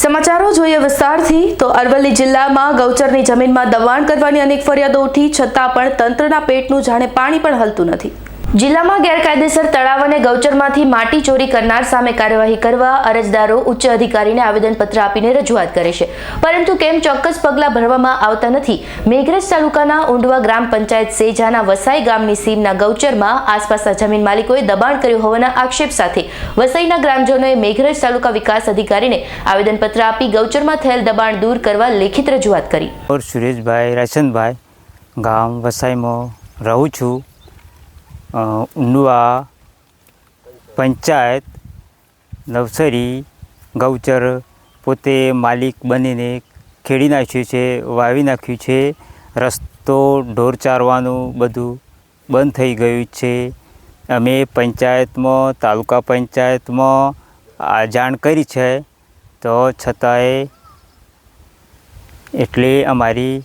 સમાચારો જોઈએ વિસ્તારથી, તો અરવલ્લી જિલ્લામાં ગૌચરની જમીનમાં દબાણ કરવાની અનેક ફરિયાદો ઉઠી છતાં પણ તંત્રના પેટનું જાણે પાણી પણ હલતું નથી. જિલ્લામાં ગેરકાયદેસર તળાવ અને ગૌચરમાંથી માટી ચોરી કરનાર સામે કાર્યવાહી કરવા અરજદારો ઉચ્ચ અધિકારીને આવેદનપત્ર આપીને રજૂઆત કરે છે. પરંતુ કેમ ચોક્કસ પગલાં ભરવામાં આવતા નથી? મેઘરજ તાલુકાના ઊંડવા ગ્રામ પંચાયત સેજાના વસાઈ ગામની સીમના ગૌચરમાં આસપાસના જમીન માલિકોએ દબાણ કર્યું હોવાના આક્ષેપ સાથે વસઈના ગ્રામજનોએ મેઘરજ તાલુકા વિકાસ અધિકારીને આવેદનપત્ર આપી ગૌચરમાં થયેલ દબાણ દૂર કરવા લેખિત રજૂઆત કરી. સુરેશભાઈ રાશનભાઈ ગામ વસાઈમાં રહું છું. ઉંડવા, પંચાયત, નવસરી, ગૌચર પોતે માલિક બનીને ખેડી નાખ્યું છે, વાવી નાખ્યું છે, રસ્તો ઢોર ચારવાનું બધું બંધ થઈ ગયું છે. અમે પંચાયતમાં, તાલુકા પંચાયતમાં આ જાણ કરી છે. તો છતાંય એટલે અમારી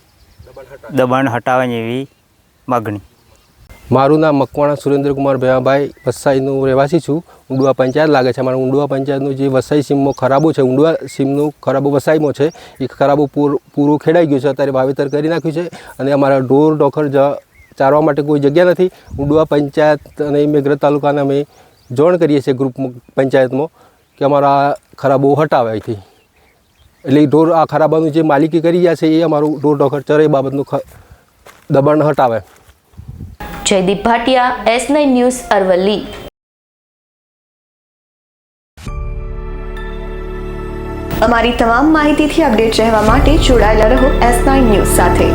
દબાણ હટાવવાની એવી માગણી. મારું નામ મકવાણા સુરેન્દ્રકુમાર ભેવાભાઈ વસાઈનું રહેવાસી છું. ઊંડવા પંચાયત લાગે છે. મારા ઊંડવા પંચાયતનું જે વસાઈ સીમમાં ખરાબો છે, ઊંડવા સીમનું ખરાબો વસાઈમાં છે, એ ખરાબો પૂર, પૂરું ખેડાઈ ગયું છે. અત્યારે વાવેતર કરી નાખ્યું છે અને અમારા ઢોર ડોખર ચારવા માટે કોઈ જગ્યા નથી. ઊંડવા પંચાયત અને મેઘરજ તાલુકાને અમે જોણ કરીએ છીએ ગ્રુપ પંચાયતમાં કે અમારા ખરાબો હટાવે અહીંથી. એટલે ઢોર આ ખરાબાનું જે માલિકી કરી ગયા છે, એ અમારું ઢોર ડોખર ચરે બાબતનું દબાણ હટાવે. Jaydeep Bhatia, S nine news, Aravalli. અમારી તમામ માહિતીથી અપડેટ રહેવા માટે જોડાયેલા રહો એસ નાઇન ન્યૂઝ સાથે.